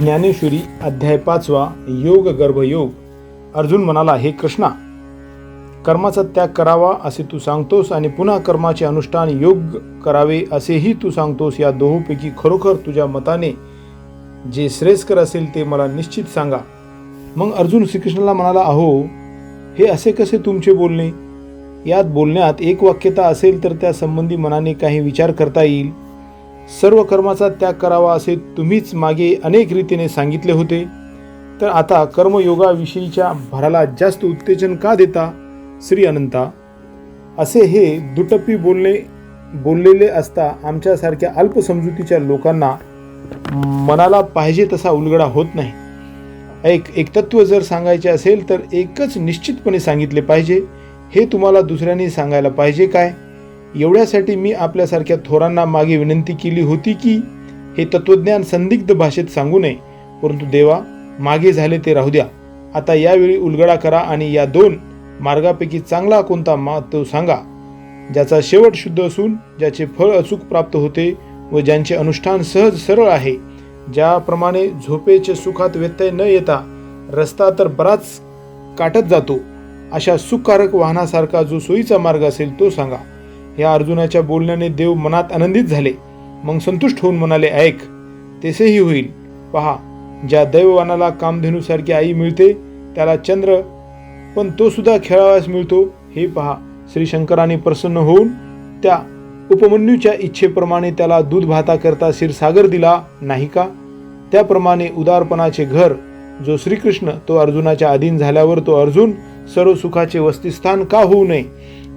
ज्ञानेश्वरी अध्याय पाचवा योग गर्भयोग अर्जुन म्हणाला हे कृष्णा कर्माचा त्याग करावा असे तू सांगतोस आणि पुन्हा कर्माचे अनुष्ठान योग करावे असेही तू सांगतोस या दोहोपैकी खरोखर तुझ्या मताने जे श्रेयस्कर असेल ते मला निश्चित सांगा. मग अर्जुन श्रीकृष्णाला म्हणाला अहो हे असे कसे तुमचे बोलणे? यात बोलण्यात एक वाक्यता असेल तर त्या संबंधी मनाने काही विचार करता येईल. सर्व कर्माचा त्याग करावा असे तुम्हीच मागे अनेक रीतीने सांगितले होते. तर आता कर्मयोगाविषयीच्या भराला जास्त उत्तेजन का देता श्री अनंता? असे हे दुटप्पी बोलणे बोललेले असता आमच्यासारख्या अल्पसमजुतीच्या लोकांना मनाला पाहिजे तसा उलगडा होत नाही. एक एकतत्व जर सांगायचे असेल तर एकच निश्चितपणे सांगितले पाहिजे. हे तुम्हाला दुसऱ्यांनी सांगायला पाहिजे काय? एवढ्यासाठी मी आपल्यासारख्या थोरांना मागे विनंती केली होती की हे तत्वज्ञान संदिग्ध भाषेत सांगू नये. परंतु देवा मागे झाले ते राहू द्या. आता यावेळी उलगडा करा आणि या दोन मार्गापैकी चांगला कोणता मा तो सांगा ज्याचा शेवट शुद्ध असून ज्याचे फळ अचूक प्राप्त होते व ज्यांचे अनुष्ठान सहज सरळ आहे. ज्याप्रमाणे झोपेचे सुखात व्यत्यय न येता रस्ता तर बराच काटत जातो अशा सुखकारक वाहनासारखा जो सोयीचा मार्ग असेल तो सांगा. या अर्जुनाच्या बोलण्याने देव मनात आनंदित झाले. मग संतुष्ट होऊन म्हणाले ऐक तेसेही होईल. पहा ज्या दैववानाला कामधेनूसारखी आई मिळते त्याला चंद्र पण तो सुद्धा खेळावास मिळतो. हे पहा श्री शंकराने प्रसन्न होऊन त्या उपमन्यूच्या इच्छेप्रमाणे त्याला दूध भाताकरता शिरसागर क्षीरसागर दिला नाही का? त्याप्रमाणे उदारपणाचे घर जो श्रीकृष्ण तो अर्जुनाच्या अधीन झाल्यावर तो अर्जुन सर्व सुखाचे वस्तिस्थान का होऊ नये?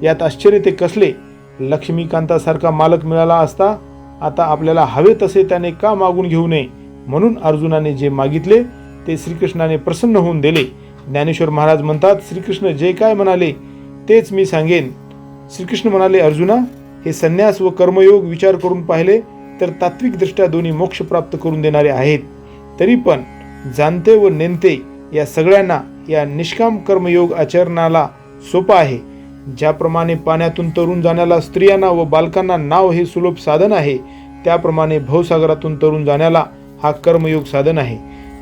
यात आश्चर्य ते कसले? लक्ष्मीकांतासारखा मालक मिळाला असता आता आपल्याला हवे तसे त्याने का मागून घेऊ नये म्हणून अर्जुनाने जे मागितले ते श्रीकृष्णाने प्रसन्न होऊन दिले. ज्ञानेश्वर महाराज म्हणतात श्रीकृष्ण जे काय म्हणाले तेच मी सांगेन. श्रीकृष्ण म्हणाले अर्जुना हे संन्यास व कर्मयोग विचार करून पाहिले तर तात्विकदृष्ट्या दोन्ही मोक्ष प्राप्त करून देणारे आहेत. तरी पण जाणते व नेमते या सगळ्यांना या निष्काम कर्मयोग आचरणाला सोपा आहे. ज्याप्रमाणे पाण्यातून तरुण जाण्याला स्त्रियांना व बालकांना नाव हे सुलभ साधन आहे त्याप्रमाणे भवसागरातून तरुण जाण्याला हा कर्मयोग साधन आहे.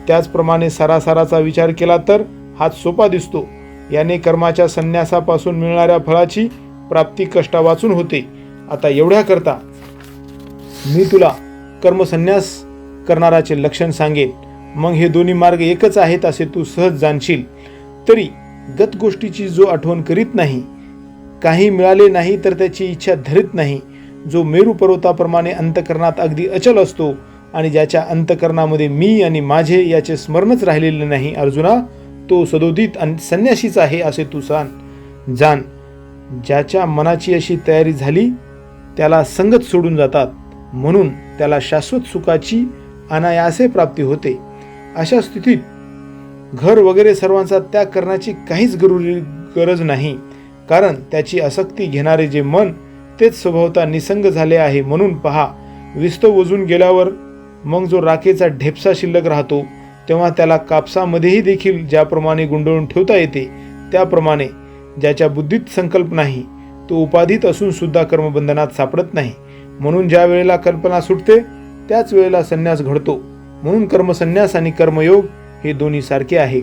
त्याचप्रमाणे सरासराचा विचार केला तर हाच सोपा दिसतो. याने कर्माच्या संन्यासापासून मिळणाऱ्या फळाची प्राप्ती कष्टा वाचून होते. आता एवढ्या करता मी तुला कर्मसन्यास करणाराचे लक्षण सांगेन. मग हे दोन्ही मार्ग एकच आहेत असे तू सहज जाणशील. तरी गत गोष्टीची जो आठवण करीत नाही काही मिळाले नाही तर त्याची इच्छा धरीत नाही. जो मेरू पर्वताप्रमाणे अंतकरणात अगदी अचल असतो आणि ज्याच्या अंतकरणामध्ये मी आणि माझे याचे स्मरणच राहिलेले नाही अर्जुना तो सदोदित आणि संन्यासीच आहे असे तू सांग जाण ज्याच्या मनाची अशी तयारी झाली त्याला संगत सोडून जातात. म्हणून त्याला शाश्वत सुखाची अनायासे प्राप्ती होते. अशा स्थितीत घर वगैरे सर्वांचा त्याग करण्याची काहीच गरुरी गरज नाही. कारण त्याची आसक्ती घेणारे जे मन तेच स्वभावता निसंग झाले आहे म्हणून पहा. विस्त वजून गेल्यावर मग जो राखेचा ढेपसा शिल्लक राहतो तेव्हा त्याला कापसामध्येही देखील ज्याप्रमाणे गुंडळून ठेवता येते त्याप्रमाणे. ज्याच्या बुद्धीत संकल्प नाही तो उपाधीत असून सुद्धा कर्मबंधनात सापडत नाही. म्हणून ज्या वेळेला कल्पना सुटते त्याच वेळेला संन्यास घडतो. म्हणून कर्मसन्यास आणि कर्मयोग हे दोन्ही सारखे आहे.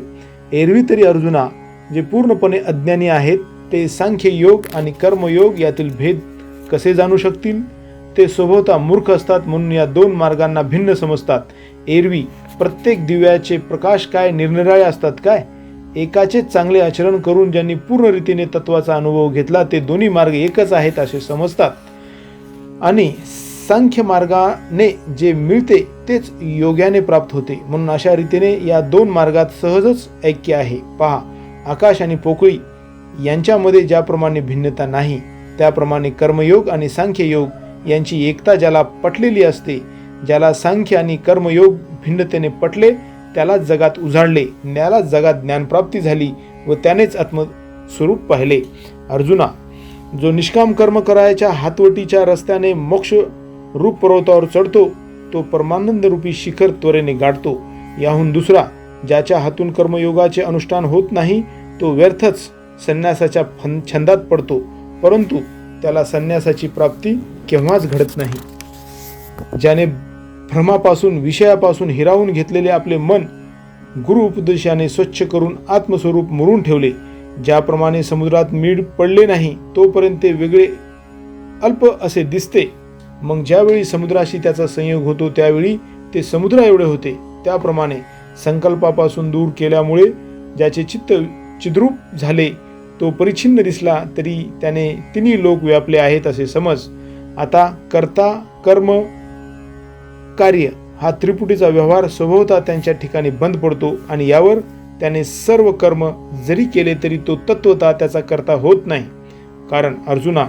एरवी तरी अर्जुना जे पूर्णपणे अज्ञानी आहेत ते सांख्य योग आणि कर्मयोग यातील भेद कसे जाणू शकतील? ते स्वभावता मूर्ख असतात म्हणून या दोन मार्गांना भिन्न समजतात. एरवी प्रत्येक दिव्याचे प्रकाश काय? निरनिराळे असतात काय? एकाचे चांगले आचरण करून ज्यांनी पूर्ण रीतीने तत्वाचा अनुभव घेतला ते दोन्ही मार्ग एकच आहेत असे समजतात. आणि सांख्य मार्गाने जे मिळते तेच योग्याने प्राप्त होते. म्हणून अशा रीतीने या दोन मार्गात सहजच ऐक्य आहे. पहा आकाश आणि पोकळी यांच्यामध्ये ज्याप्रमाणे भिन्नता नाही त्याप्रमाणे कर्मयोग आणि सांख्ययोग यांची एकता ज्याला पटलेली असते ज्याला सांख्य आणि कर्मयोग भिन्नतेने पटले त्याला जगात उजाडले त्याला जगात ज्ञानप्राप्ती झाली व त्यानेच आत्मस्वरूप पाहिले. अर्जुना जो निष्काम कर्म करायच्या हातवटीच्या रस्त्याने मोक्ष रूप पर्वतावर चढतो तो परमानंद रूपी शिखर त्वरेने गाठतो याहून दुसरा ज्याच्या हातून कर्मयोगाचे अनुष्ठान होत नाही तो व्यर्थच संन्यासाच्या फन छंदात पडतो परंतु त्याला संन्यासाची प्राप्ती केव्हाच घडत नाही. ज्याने भ्रमापासून विषयापासून हिरावून घेतलेले आपले मन गुरु उपदेशाने स्वच्छ करून आत्मस्वरूप मुरून ठेवले ज्याप्रमाणे समुद्रात मीठ पडले नाही तोपर्यंत ते वेगळे अल्प असे दिसते. मग ज्यावेळी समुद्राशी त्याचा संयोग होतो त्यावेळी ते समुद्र एवढे होते. त्याप्रमाणे संकल्पापासून दूर केल्यामुळे ज्याचे चित्त चिद्रूप झाले तो परिच्छिन्न दिसला तरी त्याने तिन्ही लोक व्यापले आहेत असे समज. आता कर्ता कर्म कार्य हा त्रिपुटीचा व्यवहार स्वभावता त्यांच्या ठिकाणी बंद पडतो आणि यावर त्याने सर्व कर्म जरी केले तरी तो तत्वता त्याचा करता होत नाही. कारण अर्जुना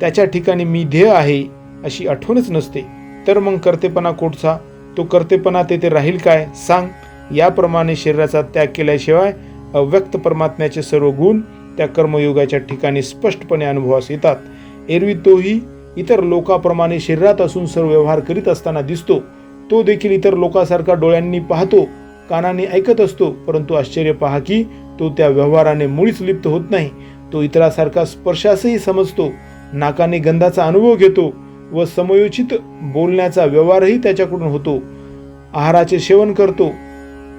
त्याच्या ठिकाणी मी ध्येय आहे अशी आठवणच नसते. तर मग कर्तेपणा कोठचा? तो कर्तेपणा तेथे राहील काय? सांग. याप्रमाणे शरीराचा त्याग केल्याशिवाय अव्यक्त परमात्म्याचे सर्व गुण त्या कर्मयोगाच्या ठिकाणी स्पष्टपणे अनुभवास येतात. एरवी तोही इतर लोकाप्रमाणे शरीरात असून सर्व व्यवहार करीत असताना दिसतो. तो देखील इतर लोकासारखा डोळ्यांनी पाहतो कानाने ऐकत असतो परंतु आश्चर्य पहा की तो त्या व्यवहाराने मुळीच लिप्त होत नाही. तो इतरासारखा स्पर्शासही समजतो नाकाने गंधाचा अनुभव घेतो व समयोचित बोलण्याचा व्यवहारही त्याच्याकडून होतो. आहाराचे सेवन करतो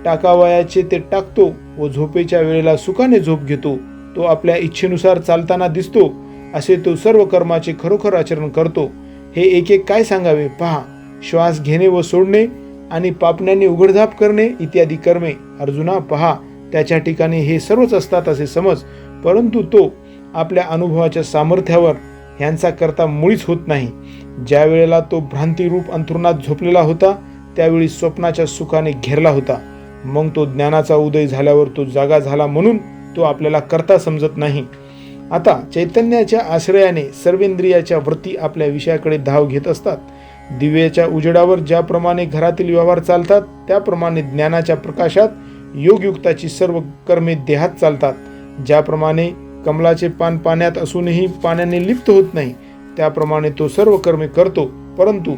टाकावयाचे ते टाकतो व झोपेच्या वेळेला सुखाने झोप घेतो. तो आपल्या इच्छेनुसार चालताना दिसतो असे तो सर्व कर्माचे खरोखर आचरण करतो. हे एक एक काय सांगावे? पहा श्वास घेणे व सोडणे आणि पापण्याने उघडझाप करणे इत्यादी कर्मे. अर्जुना पहा त्याच्या ठिकाणी हे सर्वच असतात असे समज परंतु तो आपल्या अनुभवाच्या सामर्थ्यावर ह्यांचा करता मुळीच होत नाही. ज्या वेळेला तो भ्रांतिरूप अंथरुणात झोपलेला होता त्यावेळी स्वप्नाच्या सुखाने घेरला होता. मग तो ज्ञानाचा उदय झाल्यावर तो जागा झाला म्हणून तो आपल्याला करता समजत नाही. आता चैतन्याच्या आश्रयाने सर्वेंद्रियाच्या वृत्ती आपल्या विषयाकडे धाव घेत असतात. दिव्याच्या उजेडावर ज्याप्रमाणे घरातील व्यवहार चालतात त्याप्रमाणे ज्ञानाच्या प्रकाशात योगयुक्ताची सर्व कर्मे देहात चालतात. ज्याप्रमाणे कमलाचे पान पाण्यात असूनही पाण्याने लिप्त होत नाही त्याप्रमाणे तो सर्व कर्मे करतो परंतु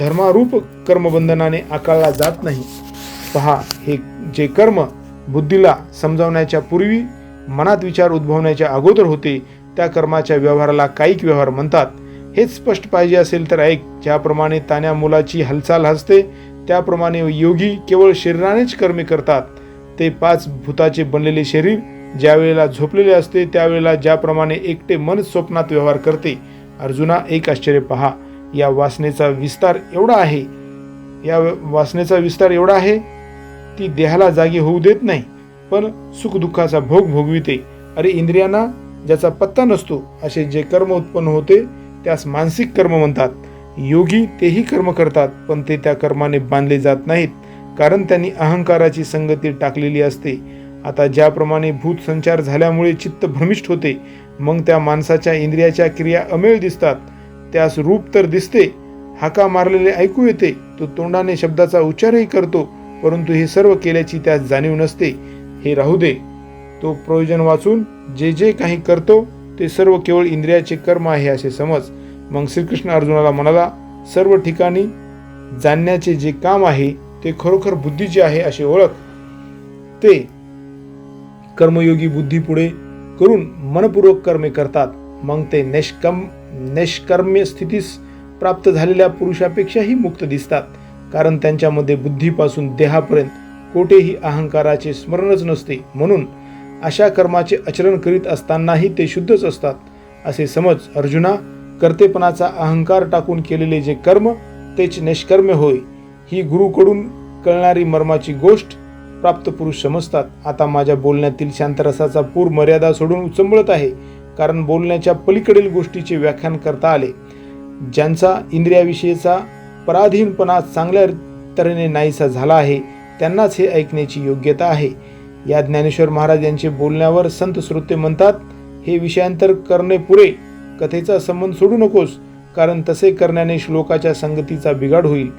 धर्मारूप कर्मबंधनाने आकारला जात नाही. पहा हे जे कर्म बुद्धीला समजावण्याच्या पूर्वी मनात विचार उद्भवण्याच्या अगोदर होते त्या कर्माच्या व्यवहाराला कायिक व्यवहार म्हणतात. हेच स्पष्ट पाहिजे असेल तर ऐक ज्याप्रमाणे तान्या मुलाची हालचाल हसते त्याप्रमाणे योगी केवळ शरीरानेच कर्मे करतात. ते पाच भूताचे बनलेले शरीर ज्या वेळेला झोपलेले असते त्यावेळेला ज्याप्रमाणे एकटे मन स्वप्नात व्यवहार करते. अर्जुना एक आश्चर्य पहा या वासनेचा विस्तार एवढा आहे. या वासनेचा विस्तार एवढा आहे ती देहाला जागी होऊ देत नाही. पण सुखदुःखाचा भोग भोगविते. अरे इंद्रियांना ज्याचा पत्ता नसतो असे जे कर्म उत्पन्न होते त्यास मानसिक कर्म म्हणतात. योगी तेही कर्म करतात पण ते त्या कर्माने बांधले जात नाहीत कारण त्यांनी अहंकाराची संगती टाकलेली असते. आता ज्याप्रमाणे भूत संचार झाल्यामुळे चित्त भ्रमिष्ठ होते मग त्या माणसाच्या इंद्रियाच्या क्रिया अमेळ दिसतात. त्यास रूप तर दिसते हाका मारलेले ऐकू येते तो तोंडाने शब्दाचा उच्चारही करतो परंतु हे सर्व केल्याची त्यास जाणीव नसते. हे राहू दे. तो प्रयोजन वाचून जे जे काही करतो ते सर्व केवळ इंद्रियाचे कर्म आहे असे समज. मग श्रीकृष्ण अर्जुनाला म्हणाला सर्व ठिकाणी जाणण्याचे जे काम आहे ते खरोखर बुद्धीचे आहे असे ओळख. ते कर्मयोगी बुद्धी पुढे करून मनपूर्वक कर्मे करतात. मग ते निष्कम निष्कर्म्य स्थितीस प्राप्त झालेल्या पुरुषापेक्षाही मुक्त दिसतात. कारण त्यांच्यामध्ये बुद्धीपासून देहापर्यंत कोठेही अहंकाराचे स्मरणच नसते. म्हणून अशा कर्माचे आचरण करीत असतानाही ते शुद्धच असतात. असे समज अर्जुना कर्तेपणाचा अहंकार टाकून केलेले जे कर्म तेच निष्कर्म होय. ही गुरुकडून कळणारी मर्माची गोष्ट प्राप्त पुरुष समजतात. आता माझ्या बोलण्यातील शांतरसाचा पूर मर्यादा सोडून उचंबळत आहे कारण बोलण्याच्या पलीकडील गोष्टीचे व्याख्यान करता आले. ज्यांचा इंद्रियाविषयीचा पराधीनपणा चांगल्या तऱ्हेने नाहीसा झाला आहे त्यांनाच हे ऐकण्याची योग्यता आहे. या ज्ञानेश्वर महाराज यांचे बोलण्यावर संत श्रोते म्हणतात हे विषयांतर करणे पुरे. कथेचा संबंध सोडू नकोस कारण तसे करण्याने श्लोकाच्या संगतीचा बिघाड होईल.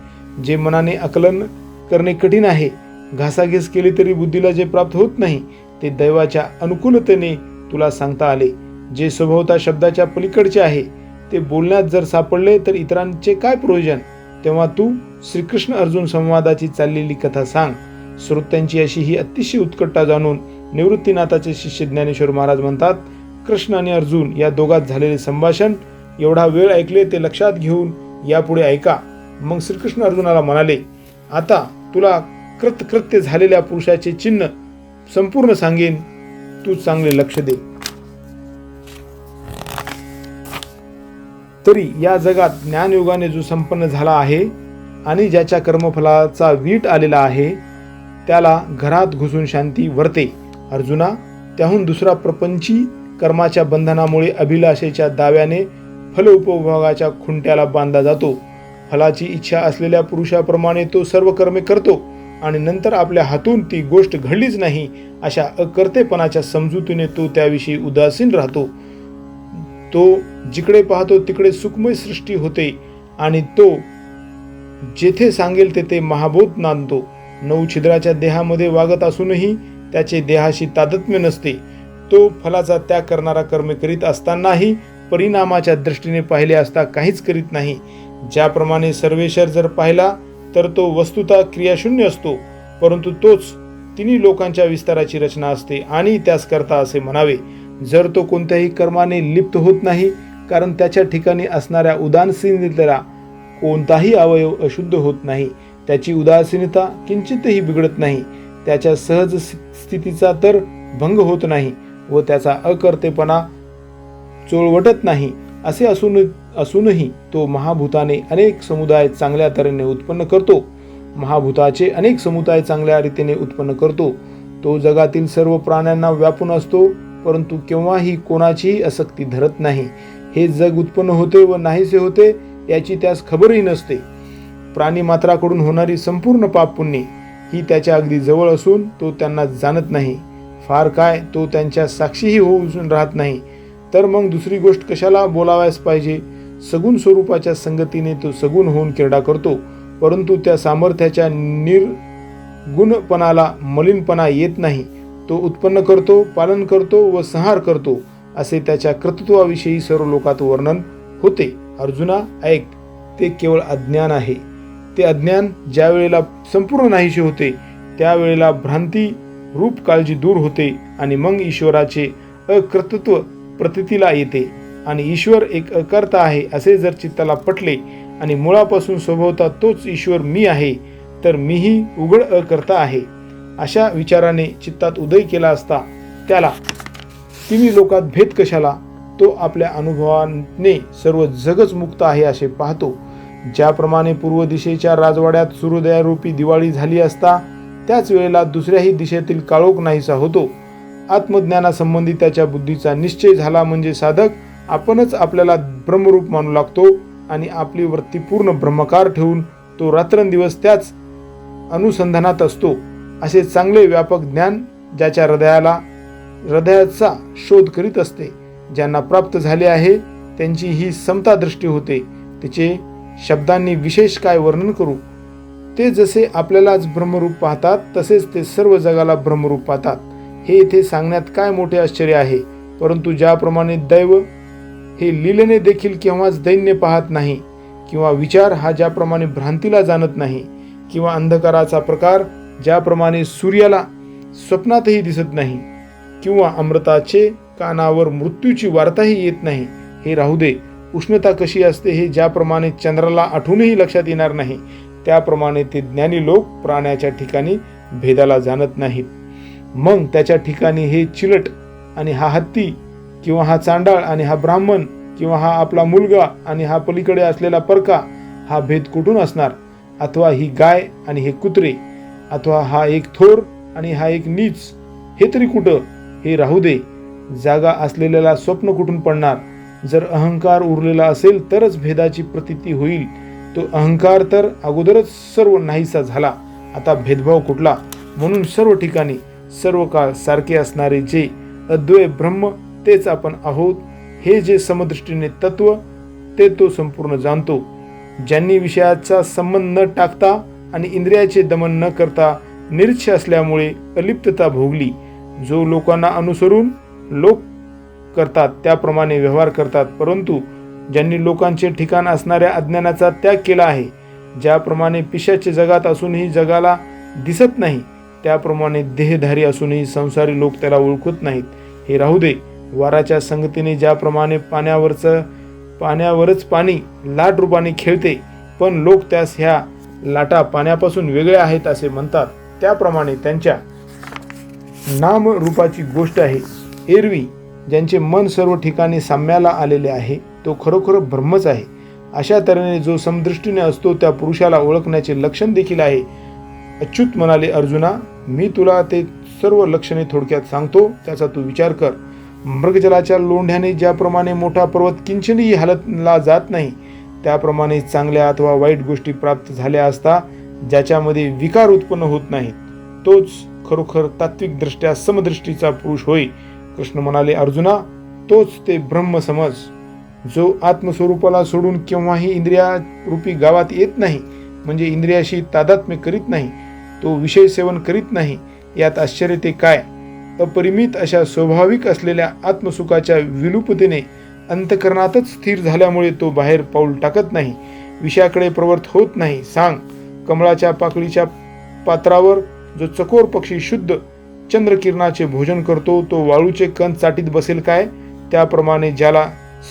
जे मनाने आकलन करणे कठीण आहे घासाघीस केली तरी बुद्धीला जे प्राप्त होत नाही ते दैवाच्या अनुकूलतेने तुला सांगता आले. जे स्वभावता शब्दाच्या पलीकडचे आहे ते बोलण्यात जर सापडले तर इतरांचे काय प्रयोजन? तेव्हा तू श्रीकृष्ण अर्जुन संवादाची चाललेली कथा सांग. श्रोत्यांची अशी ही अतिशय उत्कटता जाणून निवृत्तीनाथाचे शिष्य ज्ञानेश्वर महाराज म्हणतात कृष्ण आणि अर्जुन या दोघात झालेले संभाषण एवढा वेळ ऐकले ते लक्षात घेऊन यापुढे ऐका. मग श्रीकृष्ण अर्जुनाला म्हणाले आता तुला कृतकृत्य झालेल्या पुरुषाचे चिन्ह संपूर्ण सांगेन. तू चांगले लक्ष दे. तरी या जगात ज्ञानयोगाने जो संपन्न झाला आहे आणि ज्याच्या कर्मफलाचा वीट आलेला आहे त्याला घरात घुसून शांती वरते. अर्जुना त्याहून दुसरा प्रपंची कर्माच्या बंधनामुळे अभिलाषेच्या दाव्याने फल उपभोगाच्या खुंट्याला बांधला जातो. फलाची इच्छा असलेल्या पुरुषाप्रमाणे तो सर्व कर्मे करतो आणि नंतर आपल्या हातून ती गोष्ट घडलीच नाही अशा अकर्तेपणाच्या समजुतीने तो त्याविषयी उदासीन राहतो. तो जिकडे पाहतो तिकडे सुखमय सृष्टी होते आणि तो जेथे सांगेल तेथे महाबोध नांदतो. नऊ छिद्राच्या देहामध्ये वागत असूनही त्याचे देहाशी तादत्म्य नसते. तो फलाचा त्याग करणारा कर्म करीत असतानाही परिणामाच्या दृष्टीने पाहिले असता काहीच करीत नाही. ज्याप्रमाणे सर्वेश्वर जर पाहिला तर तो वस्तुता क्रियाशून्य असतो. परंतु तोच तिन्ही लोकांच्या विस्ताराची रचना असते आणि त्यास करता असे म्हणावे जर तो कोणत्याही कर्माने लिप्त होत नाही कारण त्याच्या ठिकाणी असणाऱ्या उदासीनतेला कोणताही अवयव अशुद्ध होत नाही. त्याची उदासीनता किंचितही बिघडत नाही. त्याच्या सहज स्थितीचा तर भंग होत नाही व त्याचा अकर्तेपणा चोळवटत नाही. असे असून असूनही तो महाभूताने अनेक समुदाय चांगल्या तऱ्हेने उत्पन्न करतो. महाभूताचे अनेक समुदाय चांगल्या रीतीने उत्पन्न करतो. तो जगातील सर्व प्राण्यांना व्यापून असतो परंतु केव्हाही कोणाचीही आसक्ती धरत नाही. हे जग उत्पन्न होते व नाहीसे होते याची त्यास खबरही नसते. प्राणी मात्राकडून होणारी संपूर्ण पापपुण्य ही त्याच्या अगदी जवळ असून तो त्यांना जाणत नाही. फार काय तो त्यांच्या साक्षीही होऊन राहत नाही. तर मग दुसरी गोष्ट कशाला बोलावयास पाहिजे? सगुण स्वरूपाच्या संगतीने तो सगुण होऊन क्रीडा करतो. परंतु त्या सामर्थ्याच्या निर्गुणपणाला मलिनपणा येत नाही. तो उत्पन्न करतो पालन करतो व संहार करतो असे त्याच्या कर्तृत्वाविषयी सर्व लोकात वर्णन होते. अर्जुना ऐक ते केवळ अज्ञान आहे. ते अज्ञान ज्या वेळेला संपूर्ण नाहीशी होते त्यावेळेला भ्रांती रूप काळजी दूर होते आणि मग ईश्वराचे अकर्तृत्व प्रतितीला येते. आणि ईश्वर एक अकर्ता आहे असे जर चित्ताला पटले आणि मुळापासून स्वभावता तोच ईश्वर मी आहे तर मीही उघड अकर्ता आहे. अशा विचाराने चित्तात उदय केला असता त्याला तिन्ही लोकात भेद कशाला? तो आपल्या अनुभवाने सर्व जगच मुक्त आहे असे पाहतो. ज्याप्रमाणे पूर्व दिशेच्या राजवाड्यात सूर्योदयारूपी दिवाळी झाली असता त्याच वेळेला दुसऱ्याही दिशेतील काळोख नाहीसा होतो. आत्मज्ञानासंबंधी त्याच्या बुद्धीचा निश्चय झाला म्हणजे साधक आपणच आपल्याला ब्रह्मरूप मानू लागतो आणि आपली वृत्ती पूर्ण ब्रह्मकार ठेवून तो रात्रंदिवस त्याच अनुसंधानात असतो. असे चांगले व्यापक ज्ञान ज्याच्या हृदयाला हृदयाचा शोध करीत असते. ज्यांना प्राप्त झाले आहे त्यांची ही समता दृष्टी होते. तिचे शब्दांनी विशेष काय वर्णन करू? ते जसे आपल्यालाच ब्रह्मरूप पाहतात तसेच ते सर्व जगाला ब्रह्मरूप पाहतात. हे इथे सांगण्यात काय मोठे आश्चर्य आहे? परंतु ज्याप्रमाणे दैव हे लीलेने देखील केव्हाच दैन्य पाहत नाही किंवा विचार हा ज्याप्रमाणे भ्रांतीला जाणत नाही किंवा अंधकाराचा प्रकार ज्याप्रमाणे सूर्याला स्वप्नातही दिसत नाही किंवा अमृताचे कानावर मृत्यूची वार्ताही येत नाही. हे राहू दे उष्णता कशी असते हे ज्याप्रमाणे चंद्राला आठवूनही लक्षात येणार नाही त्याप्रमाणे ते ज्ञानी लोक प्राण्याच्या ठिकाणी भेदाला जाणत नाहीत. मग त्याच्या ठिकाणी हे चिलट आणि हा हत्ती किंवा हा चांडाळ आणि हा ब्राह्मण किंवा हा आपला मुलगा आणि हा पलीकडे असलेला परका हा भेद कुठून असणार? अथवा ही गाय आणि हे कुत्रे अथवा हा एक थोर आणि हा एक नीच हे तरी कुठं? हे राहू दे जागा असलेल्याला स्वप्न कुठून पडणार? जर अहंकार उरलेला असेल तरच भेदाची प्रतिती होईल. तो अहंकार तर अगोदरच सर्व नाहीसा झाला. आता भेदभाव कुठला? म्हणून सर्व ठिकाणी सर्व काळ सारखे असणारे जे अद्वय ब्रह्म तेच आपण आहोत. हे जे समदृष्टीने तत्व ते तो संपूर्ण जाणतो. ज्यांनी विषयाचा संबंध न टाकता आणि इंद्रियाचे दमन न करता निरीच्छ असल्यामुळे अलिप्तता भोगली. जो लोकांना अनुसरून लोक करतात त्याप्रमाणे व्यवहार करतात. परंतु ज्यांनी लोकांचे ठिकाण असणाऱ्या अज्ञानाचा त्याग केला आहे ज्याप्रमाणे पिशाचे जगात असूनही जगाला दिसत नाही त्याप्रमाणे देहधारी असूनही संसारी लोक त्याला ओळखत नाहीत. हे राहू दे वाराच्या संगतीने ज्याप्रमाणे पाण्यावरचं पाण्यावरच पाणी लाट रूपाने खेळते पण लोक त्यास ह्या लाटा पाण्यापासून वेगळ्या आहेत असे म्हणतात. त्याप्रमाणे त्यांच्या नाम रूपाची गोष्ट आहे. एरवी ज्यांचे मन सर्व ठिकाणी साम्याला आलेले आहे तो खरोखर ब्रह्मच आहे. अशा तऱ्हेने जो समदृष्टीने असतो त्या पुरुषाला ओळखण्याचे लक्षण देखील आहे. अच्युत म्हणाले अर्जुना मी तुला ते सर्व लक्षणे थोडक्यात सांगतो त्याचा तू विचार कर. मृगजलाच्या लोंढ्याने ज्याप्रमाणे मोठा पर्वत किंचनही हालतला जात नाही त्याप्रमाणे चांगल्या अथवा वाईट गोष्टी प्राप्त झाल्या असता ज्याच्यामध्ये विकार उत्पन्न होत नाहीत. तोच खरोखर तात्विकदृष्ट्या समदृष्टीचा पुरुष होय. कृष्ण म्हणाले अर्जुना तोच ते ब्रह्म समज. जो आत्मस्वरूपाला सोडून केव्हाही इंद्रिया रूपी गावात येत नाही म्हणजे इंद्रियाशी तादात्म्य करीत नाही तो विषय सेवन करीत नाही यात आश्चर्य ते काय? अपरिमित अशा स्वाभाविक असलेल्या आत्मसुखाच्या विलुपतेने अंतकरणातच स्थिर झाल्यामुळे तो बाहेर पाऊल टाकत नाही विषयाकडे प्रवृत्त होत नाही. सांग कमळाच्या पाकळीच्या पात्रावर जो चकोर पक्षी शुद्ध चंद्रकिरणाचे भोजन करतो तो वाळूचे कण चाटीत बसेल काय? त्याप्रमाणे ज्याला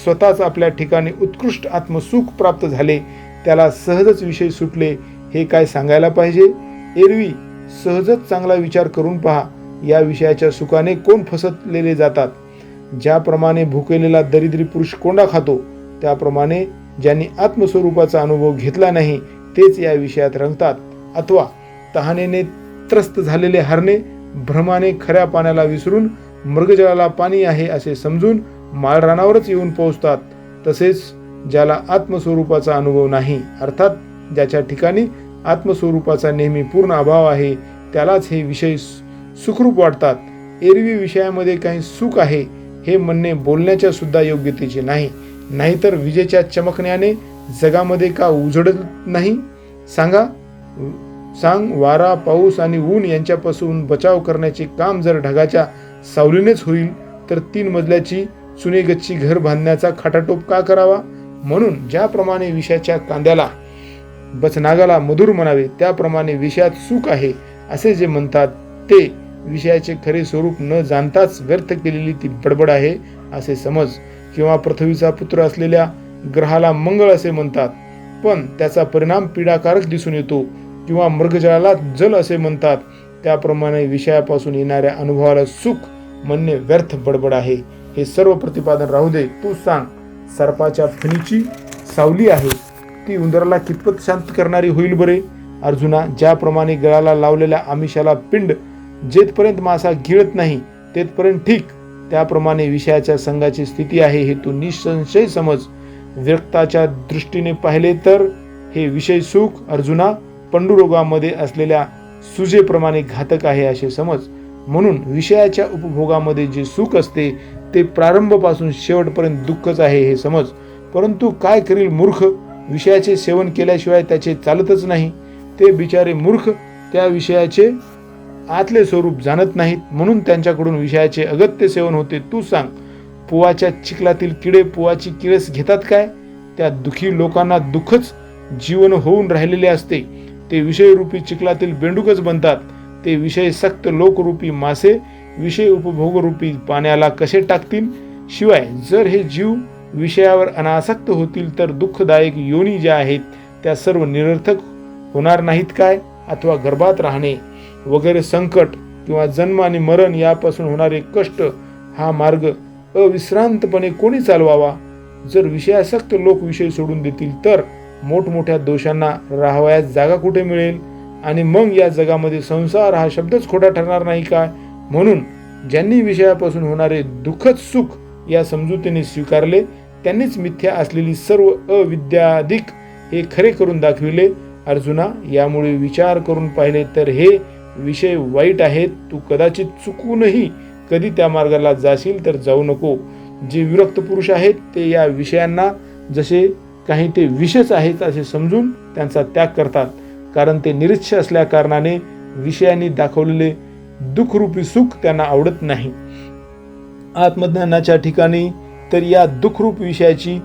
स्वतःच आपल्या ठिकाणी उत्कृष्ट आत्मसुख प्राप्त झाले त्याला सहजच विषय सुटले हे काय सांगायला पाहिजे? एरवी सहजच चांगला विचार करून पहा या विषयाच्या सुखाने कोण फसतलेले जातात? ज्याप्रमाणे भुकेलेला दरिद्री पुरुष कोंडा खातो त्याप्रमाणे ज्यांनी आत्मस्वरूपाचा अनुभव घेतला नाही तेच या विषयात रंगतात. अथवा तहानेने त्रस्त झालेले हरणे भ्रमाने खऱ्या पाण्याला विसरून मृगजळाला पाणी आहे असे समजून माळरानावरच येऊन पोहोचतात. तसेच ज्याला आत्मस्वरूपाचा अनुभव नाही अर्थात ज्याच्या ठिकाणी आत्मस्वरूपाचा नेहमी पूर्ण अभाव आहे त्यालाच हे विषय सुखरूप वाटतात. एरवी विषयामध्ये काही सुख आहे हे म्हणणे बोलण्याच्या सुद्धा योग्यतेचे नाही. नाहीतर विजेच्या चमकण्याने जगामध्ये का उजडत नाही? सांगा. सांग वारा पाऊस आणि ऊन यांच्यापासून बचाव करण्याचे काम जर ढगाच्या सावलीनेच होईल तर तीन मजल्याची चुनेगच्ची घर बांधण्याचा खाटाटोप का करावा? म्हणून ज्याप्रमाणे विषयाच्या कांद्याला बचनागाला मधुर म्हणावे त्याप्रमाणे विषयात सुख आहे असे जे म्हणतात ते विषयाचे खरे स्वरूप न जाणताच व्यर्थ केलेली ती बडबड आहे असे समज किंवा पृथ्वीचा पुत्र असलेल्या ग्रहाला मंगळ असे म्हणतात. पण त्याचा परिणाम पीडाकारक दिसून येतो. किंवा मृगजळाला जल असे म्हणतात. त्याप्रमाणे विषयापासून येणाऱ्या अनुभवाला सुख म्हणणे व्यर्थ बडबड आहे. हे सर्व प्रतिपादन राहू दे. तू सांग सर्पाच्या फणीची सावली आहे. ती उंदराला कितपत शांत करणारी होईल बरे? अर्जुना ज्याप्रमाणे गळाला लावलेल्या आमिषाला पिंड जेथपर्यंत मासा गिळत नाही तेथपर्यंत ठीक. त्याप्रमाणे विषयाच्या संघाची स्थिती आहे हे तू निसंशय समज. व्यक्ताच्या दृष्टीने पाहिले तर हे विषय सुख अर्जुना. पंडुरोगामध्ये असलेल्या सुजेप्रमाणे घातक आहे असे समज. म्हणून विषयाच्या उपभोगामध्ये जे सुख असते ते प्रारंभपासून शेवटपर्यंत दुःखच आहे हे समज. परंतु काय करील मूर्ख? विषयाचे सेवन केल्याशिवाय त्याचे चालतच नाही. ते बिचारे मूर्ख त्या विषयाचे आतले स्वरूप जाणत नाहीत. म्हणून त्यांच्याकडून विषयाचे अगत्य सेवन होते. तू सांग पुवाच्या चिखलातील किडे पुवाची किळस घेतात काय? त्या दुखी लोकांना दुःखच जीवन होऊन राहिलेले असते. ते विषयरूपी चिखलातील बेंडूकच बनतात. ते विषय सक्त लोकरूपी मासे विषय उपभोगरूपी पाण्याला कसे टाकतील? शिवाय जर हे जीव विषयावर अनासक्त होतील तर दुःखदायक योनी ज्या आहेत त्या सर्व निरर्थक होणार नाहीत काय? अथवा गर्भात राहणे वगैरे संकट किंवा जन्म आणि मरण यापासून होणारे कष्ट हा मार्ग अविश्रांतपणे कोणी चालवावा? जर विषयासक्त लोक विषय सोडून देतील तर मोठमोठ्या दोषांना राहावयास जागा कुठे मिळेल? आणि मग या जगामध्ये संसार हा शब्दच खोटा ठरणार नाही काय म्हणून ज्यांनी विषयापासून होणारे दुःखद सुख या समजुतीने स्वीकारले त्यांनीच मिथ्या असलेली सर्व अविद्याधिक हे खरे करून दाखविले. अर्जुना यामुळे विचार करून पाहिले तर हे विषय वाईट आहेत. तू कदाचित चुकूनही कधी त्या मार्गाला जाशील तर जाऊ नको. जे विरक्त पुरुष आहेत ते या विषयांना जसे काही ते विषच आहेत असे समजून त्यांचा त्याग करतात. कारण ते निरीच्छ असल्या कारणाने विषयांनी दाखवलेले दुःखरूपी सुख त्यांना आवडत नाही. आत्मज्ञानाच्या ठिकाणी तर या दुःखरूप विषयाची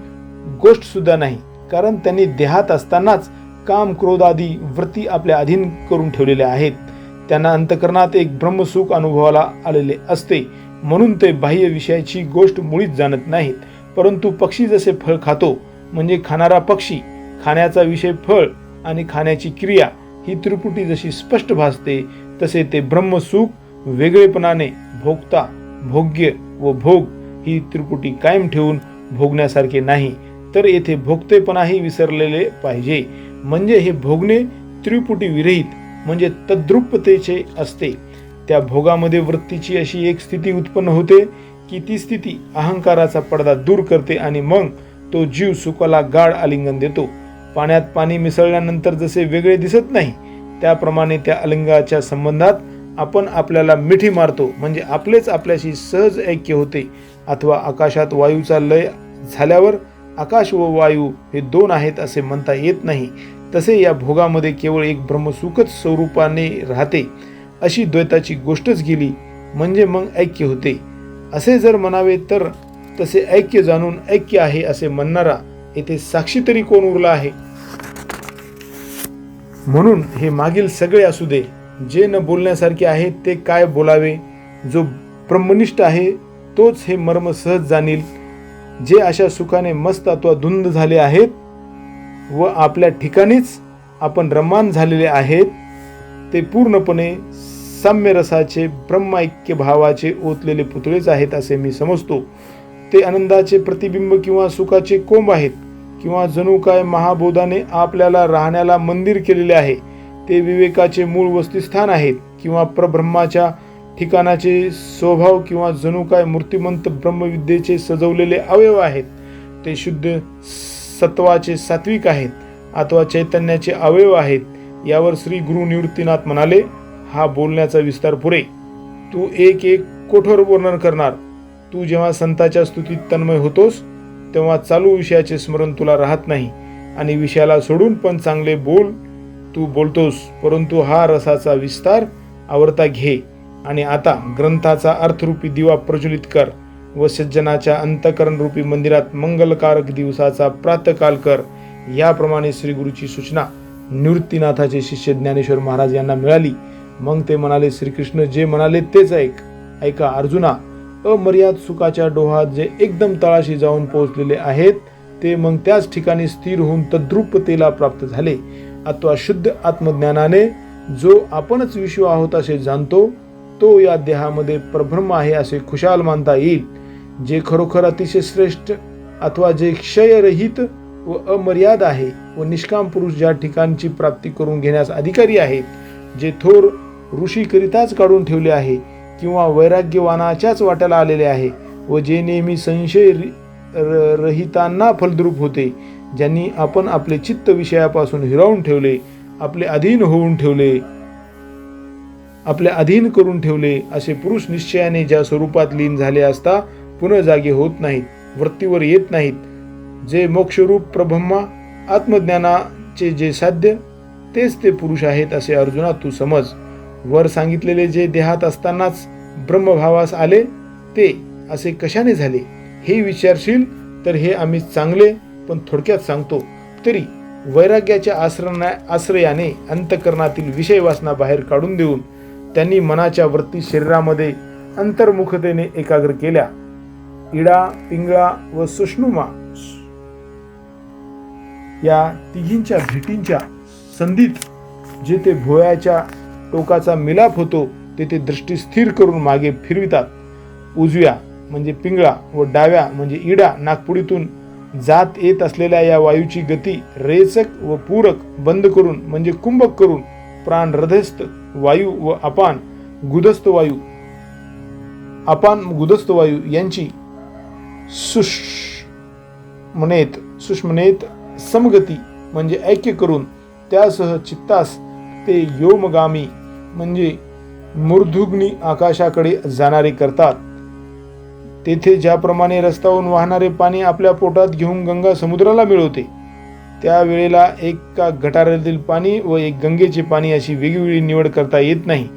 गोष्ट सुद्धा नाही. कारण त्यांनी देहात असतानाच काम क्रोध आदी वृत्ती आपल्या अधीन करून ठेवलेल्या आहेत. त्यांना अंतकरणात एक ब्रह्मसुख अनुभवाला आलेले असते. म्हणून ते बाह्य विषयाची गोष्ट मुळीच जाणत नाहीत. परंतु पक्षी जसे फळ खातो म्हणजे खाणारा पक्षी खाण्याचा विषय फळ आणि खाण्याची क्रिया ही त्रिपुटी जशी स्पष्ट भासते तसे ते ब्रह्मसुख वेगळेपणाने भोगता भोग्य व भोग ही त्रिपुटी कायम ठेवून भोगण्यासारखे नाही तर येथे भोगतेपणाही विसरलेले पाहिजे. म्हणजे हे भोगणे त्रिपुटी विरहित म्हणजे तद्रुपतेचे असते. त्या भोगामध्ये वृत्तीची अशी एक स्थिती उत्पन्न होते की ती स्थिती अहंकाराचा पडदा दूर करते आणि मग तो जीव सुखाला गाढ आलिंगन देतो. पाण्यात पाणी मिसळल्यानंतर जसे वेगळे दिसत नाही त्याप्रमाणे त्या अलिंगाच्या संबंधात आपण आपल्याला मिठी मारतो म्हणजे आपलेच आपल्याशी सहज ऐक्य होते. अथवा आकाशात वायूचा लय झाल्यावर आकाश व वायू हे दोन आहेत असे म्हणता येत नाही. तसे या भोगामध्ये केवळ एक ब्रह्मसुखच स्वरूपाने राहते. अशी द्वैताची गोष्टच गेली म्हणजे मग ऐक्य होते. असे जर म्हणावे तर तसे ऐक्य जाणून ऐक्य आहे असे म्हणणारा येथे साक्षी तरी कोण उरला आहे? म्हणून हे मागील सगळे असू दे जे न बोलण्यासारखे आहे ते काय बोलावे? जो ब्रह्मनिष्ठ आहे तोच हे मर्म सहज जाणील. जे अशा सुखाने मस्त अथवा धुंद झाले आहेत व आपल्या ठिकाणीच आपण रमान झालेले आहेत ते पूर्णपणे साम्यरसाचे ब्रह्मैक्य भावाचे ओतलेले पुतळेच आहेत असे मी समजतो. ते आनंदाचे प्रतिबिंब किंवा सुखाचे कोंब आहेत किंवा जणू काय महाबोधाने आपल्याला राहण्याला मंदिर केलेले आहे ते विवेकाचे मूळ वस्तिस्थान आहेत किंवा प्रब्रह्माच्या ठिकाणाचे स्वभाव किंवा जणू काय मूर्तिमंत ब्रह्मविद्येचे सजवलेले अवयव आहेत ते शुद्ध सत्वाचे सात्विक आहेत अथवा चैतन्याचे अवयव आहेत यावर श्री गुरु निवृत्तीनाथ म्हणाले हा बोलण्याचा विस्तार पुरे. तू एक एक कोठोर वर्णन करणार. तू जेव्हा संताच्या स्तुतीत तन्मय होतोस तेव्हा चालू विषयाचे स्मरण तुला राहत नाही. आणि विषयाला सोडून पण चांगले बोल तू बोलतोस परंतु हा रसाचा विस्तार आवरता घे. आणि आता ग्रंथाचा अर्थरूपी दिवा प्रज्वलित कर व सज्जनाच्या अंतकरणरूपी मंदिरात मंगलकारक दिवसाचा प्रातकाल कर. याप्रमाणे श्रीगुरूची सूचना निवृत्तीनाथाचे शिष्य ज्ञानेश्वर महाराज यांना मिळाली. मग ते म्हणाले श्रीकृष्ण जे म्हणाले तेच ऐक. ऐका अर्जुना अमर्याद सुखाच्या डोहात जे एकदम तळाशी जाऊन पोहोचलेले आहेत ते मग त्याच ठिकाणी स्थिर होऊन तद्रुपतेला प्राप्त झाले. अथवा शुद्ध आत्मज्ञानाने जो आपणच विश्व आहोत असे जाणतो तो या देहामध्ये परब्रह्म आहे असे खुशाल मानता येईल. जे खरोखर अतिशय श्रेष्ठ अथवा जे क्षयरहित व अमर्याद आहे व निष्काम पुरुष ज्या ठिकाणची प्राप्ती करून घेण्यास अधिकारी आहेत जे थोर ऋषीकरिताच काढून ठेवले आहे किंवा वैराग्यवानाच्याच वाट्याला आलेले आहे व जे नेहमी संशय रहितांना फलद्रूप होते ज्यांनी आपण आपले चित्त विषयापासून हिरावून ठेवले आपले अधीन होऊन ठेवले आपले अधीन करून ठेवले असे पुरुष निश्चयाने ज्या स्वरूपात लीन झाले असता पुन्हा जागे होत नाहीत वृत्तीवर येत नाहीत. जे मोक्षरूप प्रब्रह्मा आत्मज्ञानाचे जे साध्य तेच ते पुरुष आहेत असे अर्जुना तू समज. वर सांगितलेले जे देहात असतानाच ब्रह्मभावास आले ते असे कशाने झाले? हे विचारशील तर हे आम्ही चांगले पण थोडक्यात सांगतो. तरी वैराग्याच्या आश्रना आश्रयाने अंतकरणातील विषय वासना बाहेर काढून देऊन त्यांनी मनाच्या वृत्ती शरीरामध्ये अंतर्मुखतेने एकाग्र केल्या. इडा पिंगळा व सुष्णुमा या तिघींच्या भेटींच्या संधीत जेथे भोयाच्या टोकाचा मिलाप होतो तेथे दृष्टी स्थिर करून मागे फिरवितात. उजव्या म्हणजे पिंगळा व डाव्या म्हणजे इडा नागपुडीतून जात येत असलेल्या या वायूची गती रेचक व पूरक बंद करून म्हणजे कुंभक करून प्राण हृदयस्थ वायू व अपान गुदस्त वायू अपान गुदस्त वायू यांची सुष्मनेत सुष्मनेत समगती म्हणजे ऐक्य करून त्यासह चित्तास ते योमगामी म्हणजे मूर्धुग्नी आकाशाकडे जाणारे करतात. तेथे ज्याप्रमाणे रस्त्यावरून वाहणारे पाणी आपल्या पोटात घेऊन गंगा समुद्राला मिळवते त्यावेळेला एका गटारातील पाणी व एक गंगेचे पाणी अशी वेगवेगळी निवड करता येत नाही.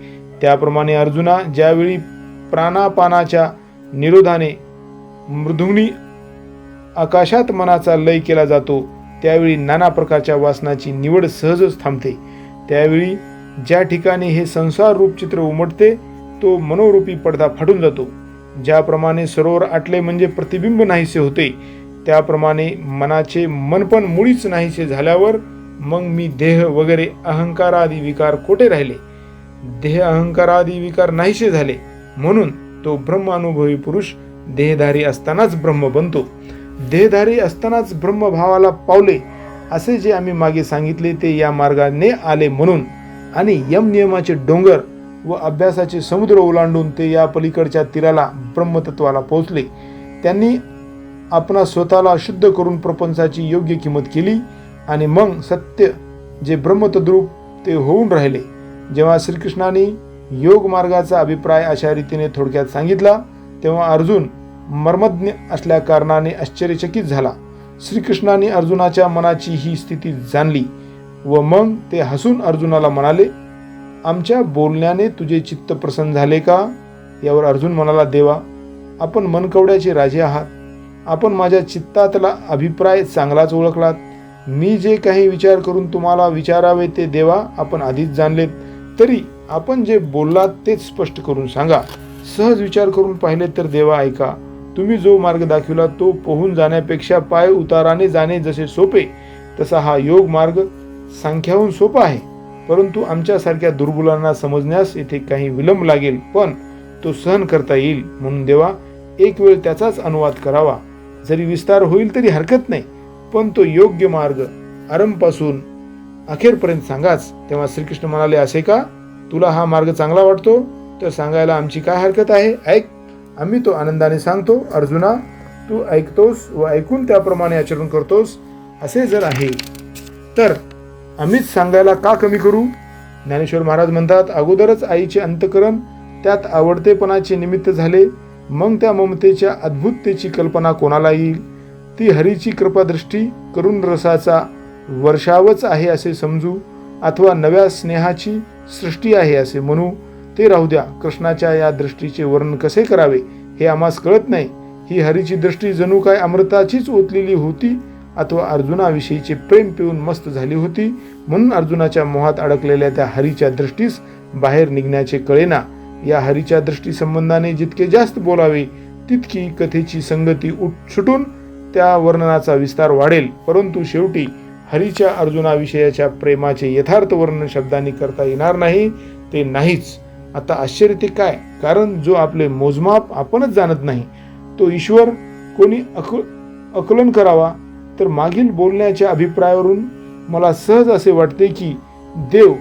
त्याप्रमाणे अर्जुना ज्यावेळी प्राणापानाच्या निरोधाने मृदुग्नी आकाशात मनाचा लय केला जातो त्यावेळी नाना प्रकारच्या वासनाची निवड सहजच थांबते. त्यावेळी ज्या ठिकाणी हे संसार रूप चित्र उमटते तो मनोरूपी पडदा फाटून जातो. ज्याप्रमाणे सरोवर आटले म्हणजे प्रतिबिंब नाहीसे होते त्याप्रमाणे मनाचे मनपण मुळीच नाहीसे झाल्यावर मग मी देह वगैरे अहंकारादी विकार कोठे राहिले? देह अहंकारादी विकार नाहीसे झाले. म्हणून तो ब्रह्मानुभवी पुरुष देहधारी असतानाच ब्रह्म बनतो. देहधारी असतानाच ब्रह्मभावाला पावले असे जे आम्ही मागे सांगितले ते या मार्गाने आले म्हणून. आणि यम नियमाचे डोंगर व अभ्यासाचे समुद्र ओलांडून ते या पलीकडच्या तीराला ब्रह्मतत्वाला पोहोचले. त्यांनी आपणा स्वतःला शुद्ध करून प्रपंचाची योग्य किंमत केली आणि मग सत्य जे ब्रह्मतद्रूप ते होऊन राहिले. जेव्हा श्रीकृष्णाने योग मार्गाचा अभिप्राय अशा रीतीने थोडक्यात सांगितला तेव्हा अर्जुन मर्मज्ञ असल्या कारणाने आश्चर्यचकित झाला. श्रीकृष्णाने अर्जुनाच्या मनाची ही स्थिती जाणली व मग ते हसून अर्जुनाला म्हणाले आमच्या बोलण्याने तुझे चित्त प्रसन्न झाले का? यावर अर्जुन म्हणाला देवा आपण मनकवड्याचे राजे आहात. आपण माझ्या चित्तातला अभिप्राय चांगलाच ओळखलात. मी जे काही विचार करून तुम्हाला विचारावे ते देवा आपण आधीच जाणलेत. तरी आपण जे बोललात तेच स्पष्ट करून सांगा. सहज विचार करून पाहिले तर देवा ऐका. तुम्ही जो मार्ग दाखविला तो पोहून जाण्यापेक्षा पाय उताराने जाणे जसे सोपे तसा हा योग मार्ग संख्याहून सोपा आहे. परंतु आमच्यासारख्या दुर्बुलांना समजण्यास येथे काही विलंब लागेल पण तो सहन करता येईल. म्हणून देवा एक वेळ त्याचाच अनुवाद करावा. जरी विस्तार होईल तरी हरकत नाही पण तो योग्य मार्ग आरंभपासून अखेरपर्यंत सांगाच. तेव्हा श्रीकृष्ण म्हणाले असे का? तुला हा मार्ग चांगला वाटतो? तर सांगायला आमची काय हरकत आहे? ऐक. आम्ही तो आनंदाने सांगतो अर्जुना तू ऐकतोस व ऐकून त्याप्रमाणे आचरण करतोस असे जर आहे तर आम्हीच सांगायला का कमी करू? ज्ञानेश्वर महाराज म्हणतात अगोदरच आईचे अंतकरण त्यात आवडतेपणाचे निमित्त झाले मग त्या ममतेच्या अद्भुततेची कल्पना कोणाला येईल? ती हरीची कृपादृष्टी करून रसाचा वर्षावच आहे असे समजू अथवा नव्या स्नेहाची सृष्टी आहे असे म्हणू ते राहू द्या. कृष्णाच्या या दृष्टीचे वर्णन कसे करावे हे आम्हास कळत नाही. ही हरीची दृष्टी जणू काय अमृताचीच ओतलेली होती अथवा अर्जुनाविषयीचे प्रेम पिऊन मस्त झाली होती म्हणून अर्जुनाच्या मोहात अडकलेल्या त्या हरीच्या दृष्टीस बाहेर निघण्याचे कळेना. या हरीच्या दृष्टी संबंधाने जितके जास्त बोलावे तितकी कथेची संगती उठ सुटून त्या वर्णनाचा विस्तार वाढेल. परंतु शेवटी हरीच्या अर्जुनाविषयाच्या प्रेमाचे यथार्थ वर्णन शब्दांनी करता येणार नाही ते नाहीच. आता आश्चर्य ते काय? कारण जो आपले मोजमाप आपणच जाणत नाही तो ईश्वर कोणी अक आकलन करावा तर मागील बोलण्याच्या अभिप्रायावरून मला सहज असे वाटते की देव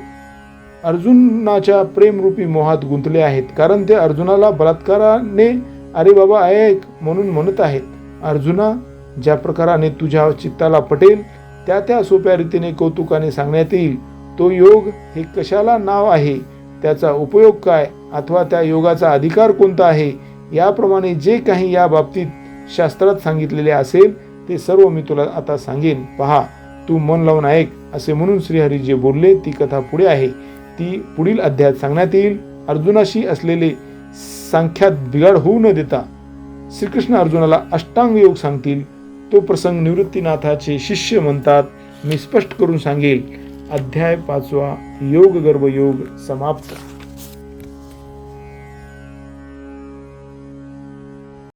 अर्जुनाच्या प्रेमरूपी मोहात गुंतले आहेत कारण ते अर्जुनाला बलात्काराने अरे बाबा ऐक म्हणून म्हणत आहेत. अर्जुना ज्या प्रकाराने तुझ्या चित्ताला पटेल त्या त्या सोप्या रीतीने कौतुकाने सांगण्यात येईल. तो योग हे कशाला नाव आहे? त्याचा उपयोग काय अथवा त्या योगाचा अधिकार कोणता आहे? याप्रमाणे जे काही या बाबतीत शास्त्रात सांगितलेले असेल ते सर्व मी तुला आता सांगेन. पहा तू मन लावून ऐक असे म्हणून श्रीहरी जे बोलले ती कथा पुढे आहे. ती पुढील अध्यायात सांगण्यात येईल. अर्जुनाशी असलेले सांख्यात बिघाड होऊ न देता श्रीकृष्ण अर्जुनाला अष्टांग योग सांगतील. तो प्रसंग निवृत्तीनाथाचे शिष्य म्हणतात. मी स्पष्ट करून सांगेल. अध्याय पाचवा योग गर्भयोग समाप्त.